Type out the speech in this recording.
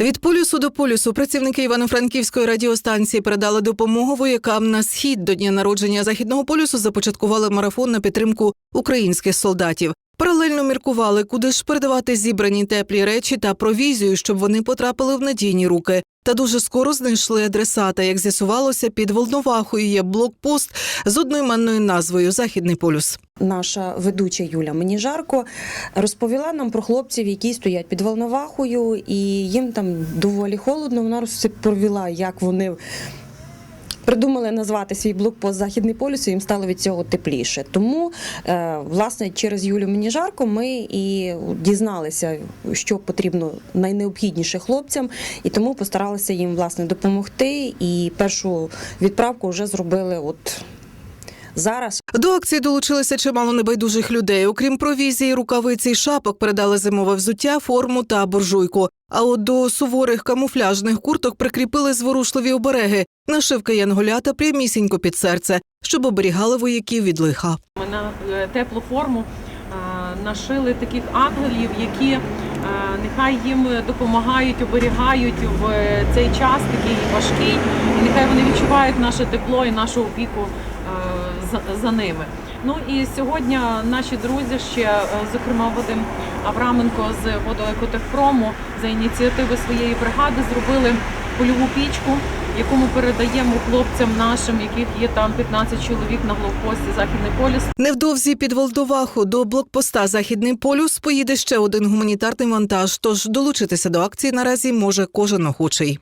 Від полюсу до полюсу працівники Івано-Франківської радіостанції передали допомогу воякам на схід до дня народження західного полюсу. Започаткували марафон на підтримку українських солдатів. Паралельно міркували, куди ж передавати зібрані теплі речі та провізію, щоб вони потрапили в надійні руки. Та дуже скоро знайшли адресата. Як з'ясувалося, під Волновахою є блокпост з одноіменною назвою Західний полюс. Наша ведуча Юля мені жарко розповіла нам про хлопців, які стоять під Волновахою, і їм там доволі холодно. Вона розповіла, як вони. Придумали назвати свій блокпост Західний полюс, і їм стало від цього тепліше. Тому, е, власне, через Юлю мені жарко ми і дізналися, що потрібно найнеобхідніше хлопцям, і тому постаралися їм власне допомогти. І першу відправку вже зробили от зараз. До акції долучилися чимало небайдужих людей. Окрім провізії, рукавиці й шапок передали зимове взуття, форму та буржуйку. А от до суворих камуфляжних курток прикріпили зворушливі обереги, нашивка янголята прямісінько під серце, щоб оберігали вояків від лиха. Ми на е, теплу форму нашили таких ангелів, які е, нехай їм допомагають, оберігають в цей час такий важкий, і нехай вони відчувають наше тепло і нашу опіку е, за ними. Ну і сьогодні наші друзі ще, е, зокрема Вадим Авраменко з водоекотехпрому, за ініціативи своєї бригади зробили польову пічку, яку ми передаємо хлопцям нашим, яких є там 15 чоловік на главпості Західний полюс. Невдовзі під Волдоваху до блокпоста Західний полюс поїде ще один гуманітарний вантаж. Тож долучитися до акції наразі може кожен охочий.